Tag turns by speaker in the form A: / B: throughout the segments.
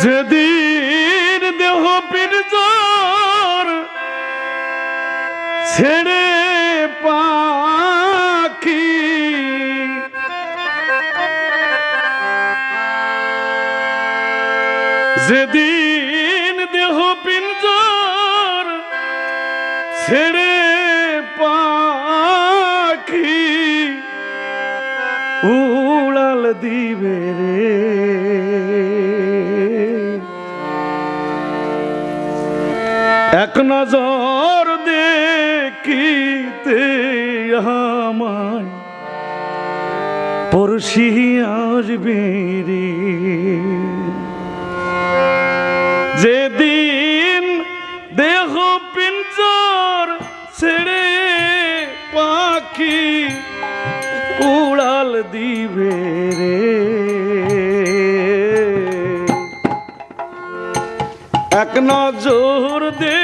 A: যেদিন দেহ পিরজর ছেড়ে পাখি যেদিন দেহ পিঞ্জর ছেড়ে পাখি উড়াল দিবে রে এক নজর দেখিতে আমায়। পড়শি আসবে রে। যেদিন দেহ পিঞ্জর ছেড়ে পাখি উড়াল দিবে রে। এক নজর দেখিতে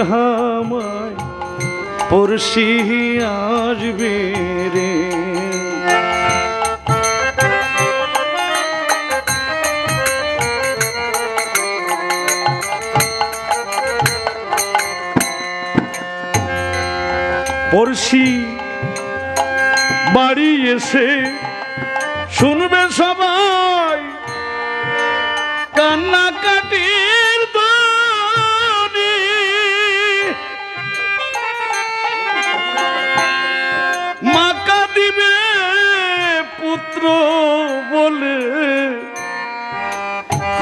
A: আমায় পড়শি আসবে রে। পড়শি বাড়ি এসে শুনবে সবাই কান্না কান্নাকাটির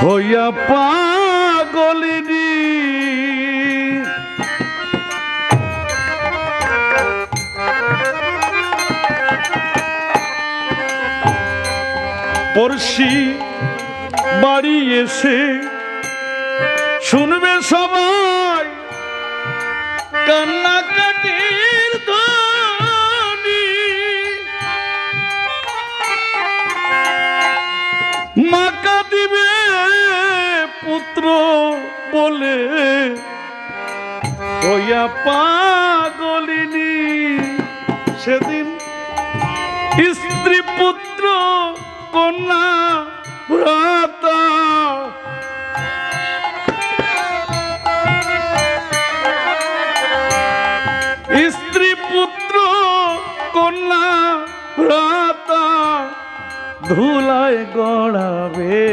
A: হইয়া পাগলিনী পড়শি বাড়ি এসে শুনবে সবাই কান্নাকাটির বলে। হইয়া পাগলিনী সেদিন স্ত্রী পুত্র কন্যা ভ্রাতা। স্ত্রী পুত্র কন্যা ভ্রাতা ধুলায় গড়াবে।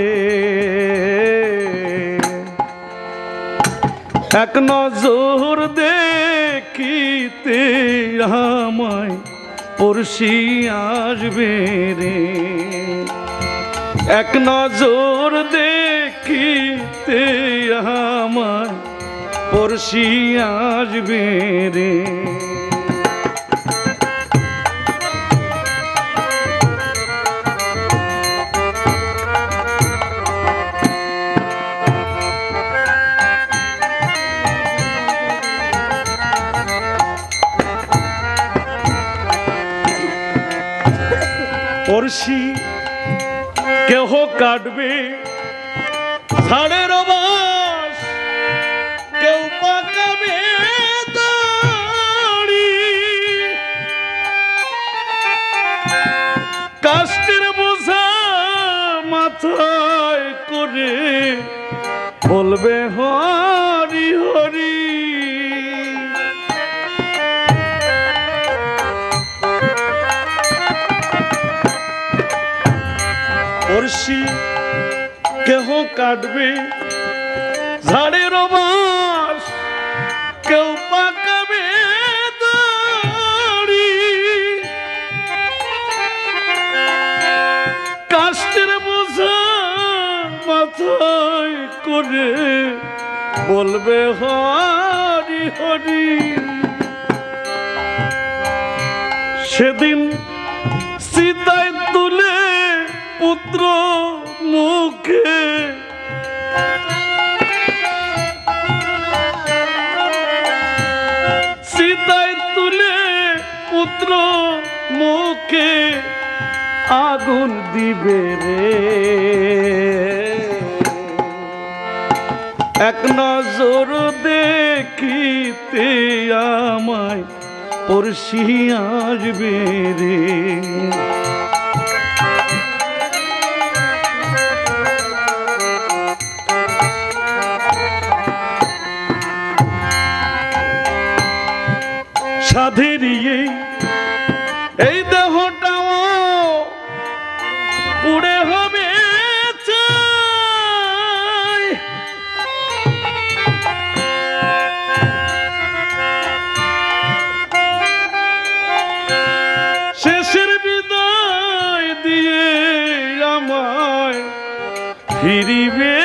A: এক নজর দেখিতে আমায় পড়শি আসবে রে। এক নজর দেখিতে আমায় পড়শি আসবে রে। পড়শি কেহ কাটবে? বাস কেউ পাকাবে কাষ্টের বোঝা মাথায় করে বলবে হরি পড়শি কেহ কাটবে? ঝাড়ের বাস কেউ পাকাবে কাষ্টের বোঝা মাথায় করে বলবে, হরি হরি। সেদিন সীতায় তুলে পুত্র মুখে। সীতায় তুলে পুত্র মুখে আগুন দিবে রে। এক নজর দেখিতে আমায় পড়শি আসবে রে। সাধের এই দেহটাও পুড়ে হবে শেষের বিদায় দিয়ে আমায় ফিরিবে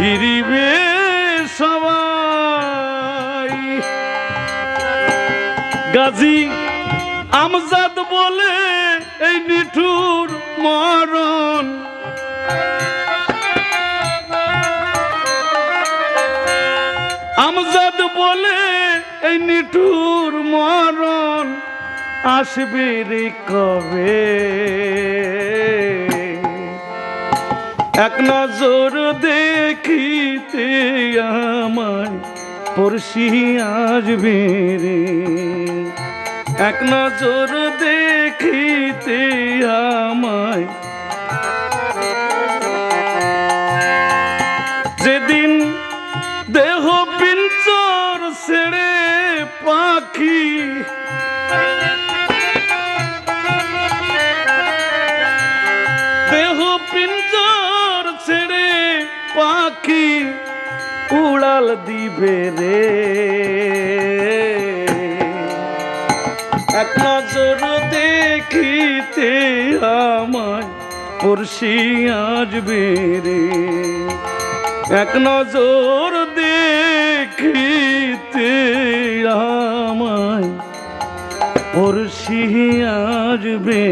A: ফিরিবে সবাই। গাজী আমজাদ বলে এই নিঠুর মরণ। আমজাদ বলে এই নিঠুর মরণ। আসবে রে কবে? এক নজর দেখিতে আমায় পড়শি আসবে রে এক নজর দেখিতে আমায় যেদিন দেহ পিঞ্চর ছেড়ে পাখি পাখি উড়াল দিবে রে। এক নজর দেখিতে আমায় পড়শি আসবে রে। এক নজর দেখিতে আমায় পড়শি আসবে